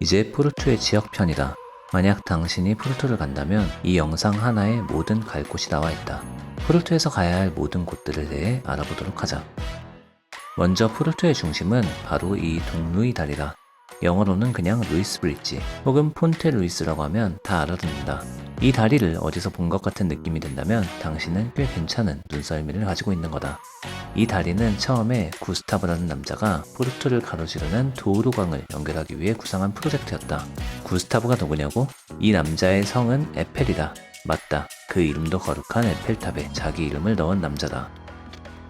이제 포르투의 지역편이다. 만약 당신이 포르투를 간다면 이 영상 하나에 모든 갈 곳이 나와 있다. 포르투에서 가야 할 모든 곳들에 대해 알아보도록 하자. 먼저 포르투의 중심은 바로 이 동루이 다리다. 영어로는 그냥 루이스 브릿지 혹은 폰테 루이스라고 하면 다 알아듣는다. 이 다리를 어디서 본 것 같은 느낌이 든다면 당신은 꽤 괜찮은 눈썰미를 가지고 있는 거다. 이 다리는 처음에 구스타브라는 남자가 포르투를 가로지르는 도우루강을 연결하기 위해 구상한 프로젝트였다. 구스타브가 누구냐고? 이 남자의 성은 에펠이다. 맞다. 그 이름도 거룩한 에펠탑에 자기 이름을 넣은 남자다.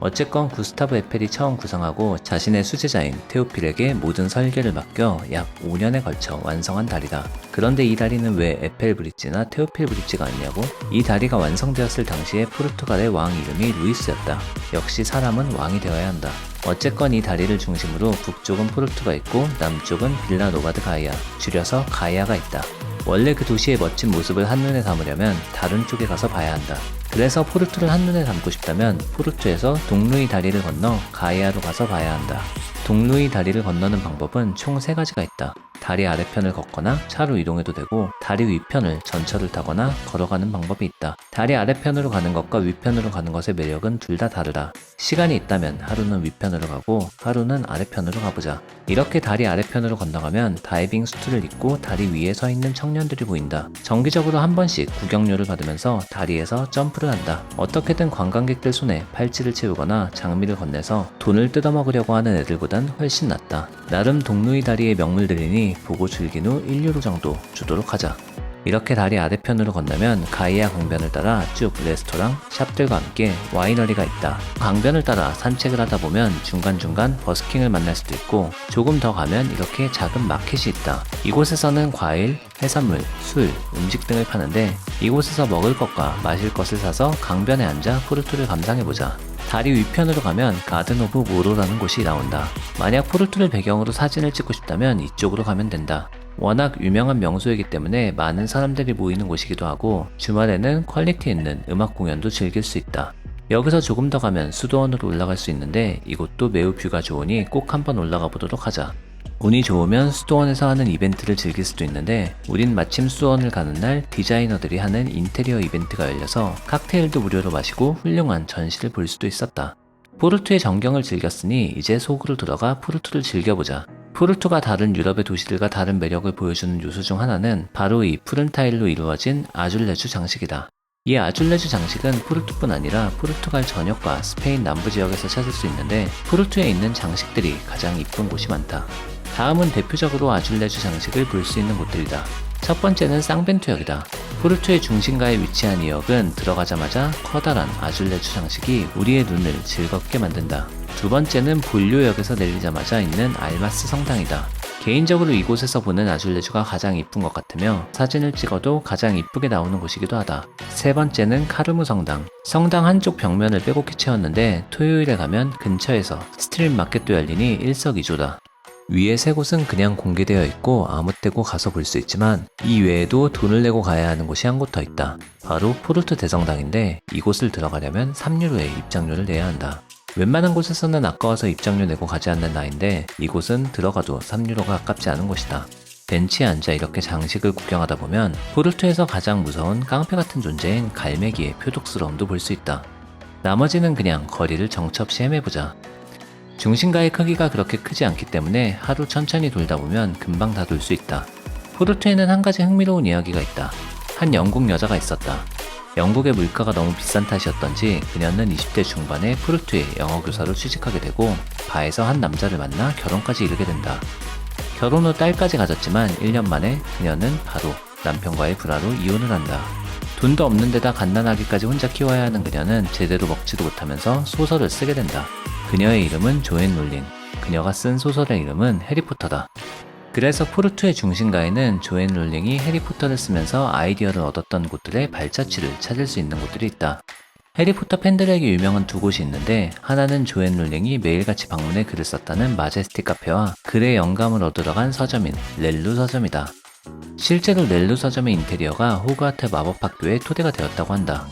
어쨌건 구스타브 에펠이 처음 구상하고 자신의 수제자인 테오필에게 모든 설계를 맡겨 약 5년에 걸쳐 완성한 다리다. 그런데 이 다리는 왜 에펠 브릿지나 테오필 브릿지가 아니냐고? 이 다리가 완성되었을 당시에 포르투갈의 왕 이름이 루이스였다. 역시 사람은 왕이 되어야 한다. 어쨌건 이 다리를 중심으로 북쪽은 포르투가 있고 남쪽은 빌라노바드 가이아, 줄여서 가이아가 있다. 원래 그 도시의 멋진 모습을 한눈에 담으려면 다른 쪽에 가서 봐야 한다. 그래서 포르투를 한눈에 담고 싶다면 포르투에서 동루이 다리를 건너 가이아로 가서 봐야 한다. 동루이 다리를 건너는 방법은 총세 가지가 있다. 다리 아래편을 걷거나 차로 이동해도 되고 다리 위편을 전철을 타거나 걸어가는 방법이 있다. 다리 아래편으로 가는 것과 위편으로 가는 것의 매력은 둘 다 다르다. 시간이 있다면 하루는 위편으로 가고 하루는 아래편으로 가보자. 이렇게 다리 아래편으로 건너가면 다이빙 수트를 입고 다리 위에 서 있는 청년들이 보인다. 정기적으로 한 번씩 구경료를 받으면서 다리에서 점프를 한다. 어떻게든 관광객들 손에 팔찌를 채우거나 장미를 건네서 돈을 뜯어먹으려고 하는 애들보단 훨씬 낫다. 나름 동루이 다리의 명물들이니 보고 즐긴 후 1유로 정도 주도록 하자. 이렇게 다리 아래편으로 건너면 가이아 강변을 따라 쭉 레스토랑, 샵들과 함께 와이너리가 있다. 강변을 따라 산책을 하다 보면 중간중간 버스킹을 만날 수도 있고 조금 더 가면 이렇게 작은 마켓이 있다. 이곳에서는 과일, 해산물, 술, 음식 등을 파는데 이곳에서 먹을 것과 마실 것을 사서 강변에 앉아 포르투를 감상해보자. 다리 위편으로 가면 가든 오브 모로라는 곳이 나온다. 만약 포르투를 배경으로 사진을 찍고 싶다면 이쪽으로 가면 된다. 워낙 유명한 명소이기 때문에 많은 사람들이 모이는 곳이기도 하고 주말에는 퀄리티 있는 음악 공연도 즐길 수 있다. 여기서 조금 더 가면 수도원으로 올라갈 수 있는데 이곳도 매우 뷰가 좋으니 꼭 한번 올라가 보도록 하자. 운이 좋으면 수도원에서 하는 이벤트를 즐길 수도 있는데 우린 마침 수도원을 가는 날 디자이너들이 하는 인테리어 이벤트가 열려서 칵테일도 무료로 마시고 훌륭한 전시를 볼 수도 있었다. 포르투의 전경을 즐겼으니 이제 속으로 들어가 포르투를 즐겨보자. 포르투가 다른 유럽의 도시들과 다른 매력을 보여주는 요소 중 하나는 바로 이 푸른 타일로 이루어진 아줄레주 장식이다. 이 아줄레주 장식은 포르투뿐 아니라 포르투갈 전역과 스페인 남부 지역에서 찾을 수 있는데 포르투에 있는 장식들이 가장 이쁜 곳이 많다. 다음은 대표적으로 아줄레주 장식을 볼 수 있는 곳들이다. 첫 번째는 쌍벤투역이다. 포르투의 중심가에 위치한 이 역은 들어가자마자 커다란 아줄레주 장식이 우리의 눈을 즐겁게 만든다. 두 번째는 볼료역에서 내리자마자 있는 알마스 성당이다. 개인적으로 이곳에서 보는 아줄레주가 가장 이쁜 것 같으며 사진을 찍어도 가장 이쁘게 나오는 곳이기도 하다. 세 번째는 카르무 성당. 성당 한쪽 벽면을 빼곡히 채웠는데 토요일에 가면 근처에서 스트릿 마켓도 열리니 일석이조다. 위에 세 곳은 그냥 공개되어 있고 아무 때고 가서 볼 수 있지만 이 외에도 돈을 내고 가야 하는 곳이 한 곳 더 있다. 바로 포르투 대성당인데 이곳을 들어가려면 3유로의 입장료를 내야 한다. 웬만한 곳에서는 아까워서 입장료 내고 가지 않는 나인데 이곳은 들어가도 3유로가 아깝지 않은 곳이다. 벤치에 앉아 이렇게 장식을 구경하다 보면 포르투에서 가장 무서운 깡패 같은 존재인 갈매기의 표독스러움도 볼 수 있다. 나머지는 그냥 거리를 정처없이 헤매보자. 중심가의 크기가 그렇게 크지 않기 때문에 하루 천천히 돌다 보면 금방 다 돌 수 있다. 포르투에는 한 가지 흥미로운 이야기가 있다. 한 영국 여자가 있었다. 영국의 물가가 너무 비싼 탓이었던지 그녀는 20대 중반에 포르투에 영어 교사로 취직하게 되고 바에서 한 남자를 만나 결혼까지 이르게 된다. 결혼 후 딸까지 가졌지만 1년 만에 그녀는 바로 남편과의 불화로 이혼을 한다. 돈도 없는 데다 갓난아기까지 혼자 키워야 하는 그녀는 제대로 먹지도 못하면서 소설을 쓰게 된다. 그녀의 이름은 조앤 롤린. 그녀가 쓴 소설의 이름은 해리포터다. 그래서 포르투의 중심가에는 조앤 롤링이 해리포터를 쓰면서 아이디어를 얻었던 곳들의 발자취를 찾을 수 있는 곳들이 있다. 해리포터 팬들에게 유명한 두 곳이 있는데 하나는 조앤 롤링이 매일같이 방문해 글을 썼다는 마제스틱 카페와 글의 영감을 얻으러 간 서점인 렐루 서점이다. 실제로 렐루 서점의 인테리어가 호그와트 마법학교의 토대가 되었다고 한다.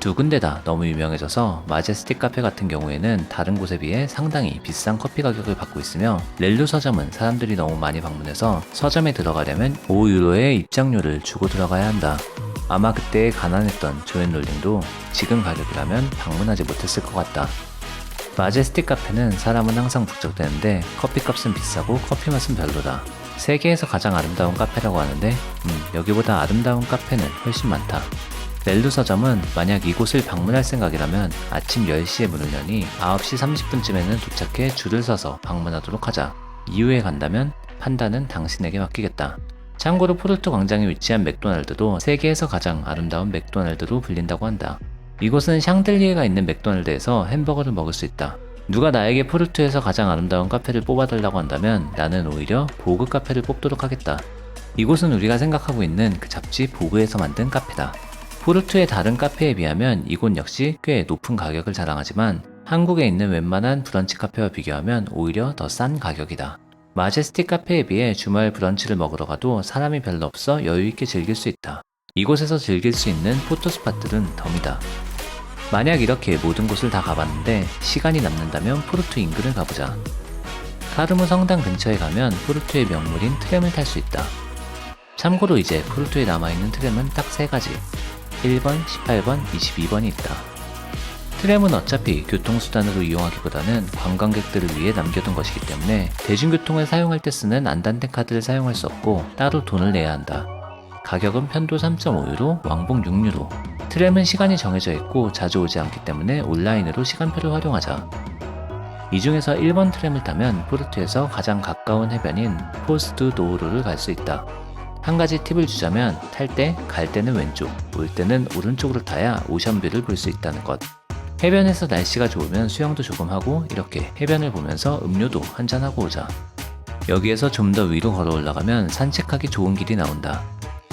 두 군데 다 너무 유명해져서 마제스틱 카페 같은 경우에는 다른 곳에 비해 상당히 비싼 커피 가격을 받고 있으며 렐루 서점은 사람들이 너무 많이 방문해서 서점에 들어가려면 5유로의 입장료를 주고 들어가야 한다. 아마 그때 가난했던 조앤 롤링도 지금 가격이라면 방문하지 못했을 것 같다. 마제스틱 카페는 사람은 항상 북적대는데 커피값은 비싸고 커피 맛은 별로다. 세계에서 가장 아름다운 카페라고 하는데 음, 여기보다 아름다운 카페는 훨씬 많다. 렐루 서점은 만약 이곳을 방문할 생각이라면 아침 10시에 문을 여니 9시 30분쯤에는 도착해 줄을 서서 방문하도록 하자. 이후에 간다면 판단은 당신에게 맡기겠다. 참고로 포르투 광장에 위치한 맥도날드도 세계에서 가장 아름다운 맥도날드로 불린다고 한다. 이곳은 샹들리에가 있는 맥도날드에서 햄버거를 먹을 수 있다. 누가 나에게 포르투에서 가장 아름다운 카페를 뽑아달라고 한다면 나는 오히려 보그 카페를 뽑도록 하겠다. 이곳은 우리가 생각하고 있는 그 잡지 보그에서 만든 카페다. 포르투의 다른 카페에 비하면 이곳 역시 꽤 높은 가격을 자랑하지만 한국에 있는 웬만한 브런치 카페와 비교하면 오히려 더 싼 가격이다. 마제스틱 카페에 비해 주말 브런치를 먹으러 가도 사람이 별로 없어 여유있게 즐길 수 있다. 이곳에서 즐길 수 있는 포토스팟들은 덤이다. 만약 이렇게 모든 곳을 다 가봤는데 시간이 남는다면 포르투 인근을 가보자. 카르무 성당 근처에 가면 포르투의 명물인 트램을 탈 수 있다. 참고로 이제 포르투에 남아있는 트램은 딱세 가지. 1번, 18번, 22번이 있다. 트램은 어차피 교통수단으로 이용하기보다는 관광객들을 위해 남겨둔 것이기 때문에 대중교통을 사용할 때 쓰는 안단테 카드를 사용할 수 없고 따로 돈을 내야 한다. 가격은 편도 3.5유로, 왕복 6유로. 트램은 시간이 정해져 있고 자주 오지 않기 때문에 온라인으로 시간표를 활용하자. 이 중에서 1번 트램을 타면 포르투에서 가장 가까운 해변인 포스트 도우로를 갈 수 있다. 한 가지 팁을 주자면 탈 때 갈 때는 왼쪽, 올 때는 오른쪽으로 타야 오션뷰를 볼 수 있다는 것. 해변에서 날씨가 좋으면 수영도 조금 하고 이렇게 해변을 보면서 음료도 한잔하고 오자. 여기에서 좀 더 위로 걸어 올라가면 산책하기 좋은 길이 나온다.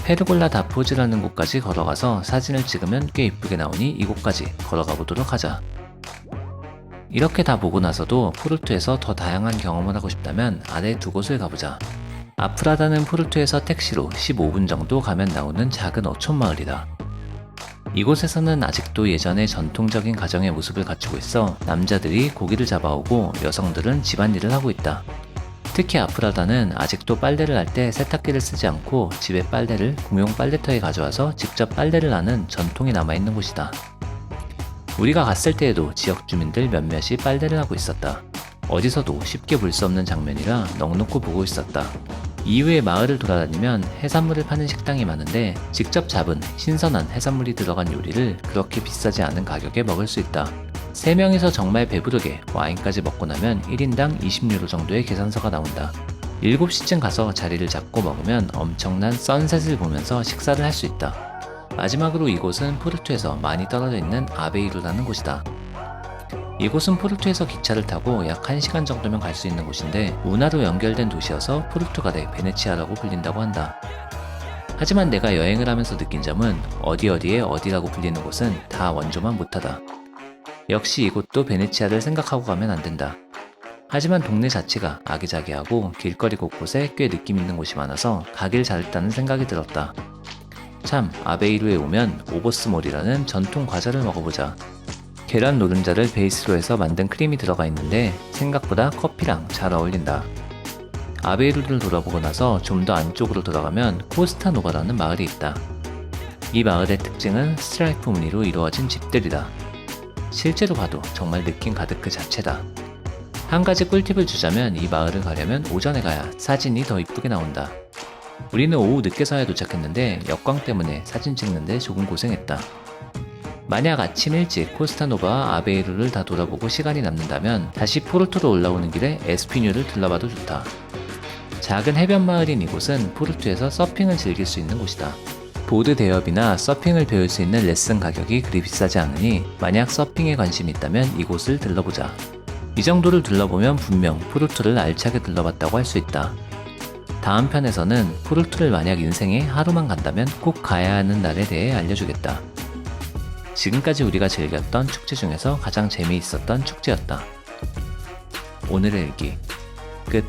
페르골라 다포즈라는 곳까지 걸어가서 사진을 찍으면 꽤 이쁘게 나오니 이곳까지 걸어가 보도록 하자. 이렇게 다 보고 나서도 포르투에서 더 다양한 경험을 하고 싶다면 아래 두 곳을 가보자. 아프라다는 포르투에서 택시로 15분 정도 가면 나오는 작은 어촌 마을이다. 이곳에서는 아직도 예전의 전통적인 가정의 모습을 갖추고 있어 남자들이 고기를 잡아오고 여성들은 집안일을 하고 있다. 특히 아프라다는 아직도 빨래를 할 때 세탁기를 쓰지 않고 집에 빨래를 공용 빨래터에 가져와서 직접 빨래를 하는 전통이 남아있는 곳이다. 우리가 갔을 때에도 지역 주민들 몇몇이 빨래를 하고 있었다. 어디서도 쉽게 볼 수 없는 장면이라 넋놓고 보고 있었다. 이후에 마을을 돌아다니면 해산물을 파는 식당이 많은데 직접 잡은 신선한 해산물이 들어간 요리를 그렇게 비싸지 않은 가격에 먹을 수 있다. 3명이서 정말 배부르게 와인까지 먹고 나면 1인당 20유로 정도의 계산서가 나온다. 7시쯤 가서 자리를 잡고 먹으면 엄청난 선셋을 보면서 식사를 할 수 있다. 마지막으로 이곳은 포르투에서 많이 떨어져 있는 아베이루라는 곳이다. 이곳은 포르투에서 기차를 타고 약 1시간 정도면 갈 수 있는 곳인데 운하로 연결된 도시여서 포르투갈의 베네치아라고 불린다고 한다. 하지만 내가 여행을 하면서 느낀 점은 어디 어디에 어디라고 불리는 곳은 다 원조만 못하다. 역시 이곳도 베네치아를 생각하고 가면 안 된다. 하지만 동네 자체가 아기자기하고 길거리 곳곳에 꽤 느낌 있는 곳이 많아서 가길 잘했다는 생각이 들었다. 참, 아베이루에 오면 오보스몰이라는 전통 과자를 먹어보자. 계란 노른자를 베이스로 해서 만든 크림이 들어가 있는데 생각보다 커피랑 잘 어울린다. 아베이루를 돌아보고 나서 좀 더 안쪽으로 들어가면 코스타노바라는 마을이 있다. 이 마을의 특징은 스트라이프 무늬로 이루어진 집들이다. 실제로 봐도 정말 느낌 가득 그 자체다. 한 가지 꿀팁을 주자면 이 마을을 가려면 오전에 가야 사진이 더 이쁘게 나온다. 우리는 오후 늦게 서야 도착했는데 역광 때문에 사진 찍는데 조금 고생했다. 만약 아침 일찍 코스타노바와 아베이루를 다 돌아보고 시간이 남는다면 다시 포르투로 올라오는 길에 에스피뉴를 들러봐도 좋다. 작은 해변 마을인 이곳은 포르투에서 서핑을 즐길 수 있는 곳이다. 보드 대여비나 서핑을 배울 수 있는 레슨 가격이 그리 비싸지 않으니 만약 서핑에 관심이 있다면 이곳을 들러보자. 이 정도를 둘러보면 분명 포르투를 알차게 들러봤다고 할 수 있다. 다음 편에서는 포르투를 만약 인생에 하루만 간다면 꼭 가야 하는 날에 대해 알려주겠다. 지금까지 우리가 즐겼던 축제 중에서 가장 재미있었던 축제였다. 오늘의 일기 끝